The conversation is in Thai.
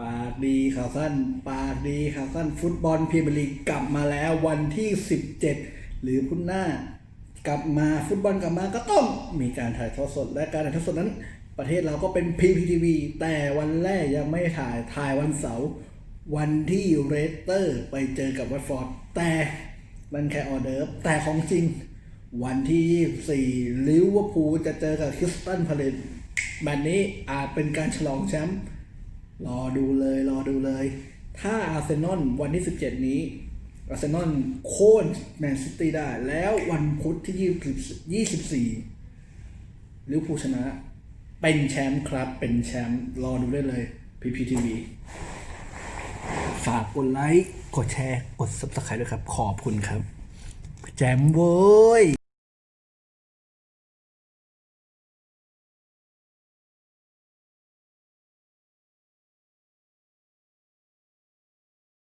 ปากดีข่าวสั้น ปากดีข่าวสั้น ฟุตบอลพรีเมียร์ลีกกลับมาแล้ววันที่ 17 หรือพุ่นหน้ากลับมาฟุตบอลกลับมาก็ต้องมีการถ่ายทอดสด และการถ่ายทอดสดนั้น ประเทศเราก็เป็น PPTV แต่วันแรกยังไม่ถ่ายถ่ายวันเสาร์วันที่เรสเตอร์ไปเจอกับวัตฟอร์ดแต่มันแค่ออเดิร์ฟแต่ของจริง วันที่ 24 ลิเวอร์พูลจะเจอกับคริสตันพาเลตแบบนี้อาจเป็นการฉลองแชมป์ รอดูเลยรอดูเลย ถ้าอาร์เซนอลวันที่ 17 นี้อาร์เซนอลโค่นแมนซิตี้ได้ แล้ววันพุธที่ 24ลิเวอร์พูลชนะ เป็นแชมป์ครับ เป็นแชมป์รอดูได้เลย PPTV ฝากกดไลค์ กดแชร์ กด subscribe ด้วยครับ ขอบคุณครับ แจมเว้ย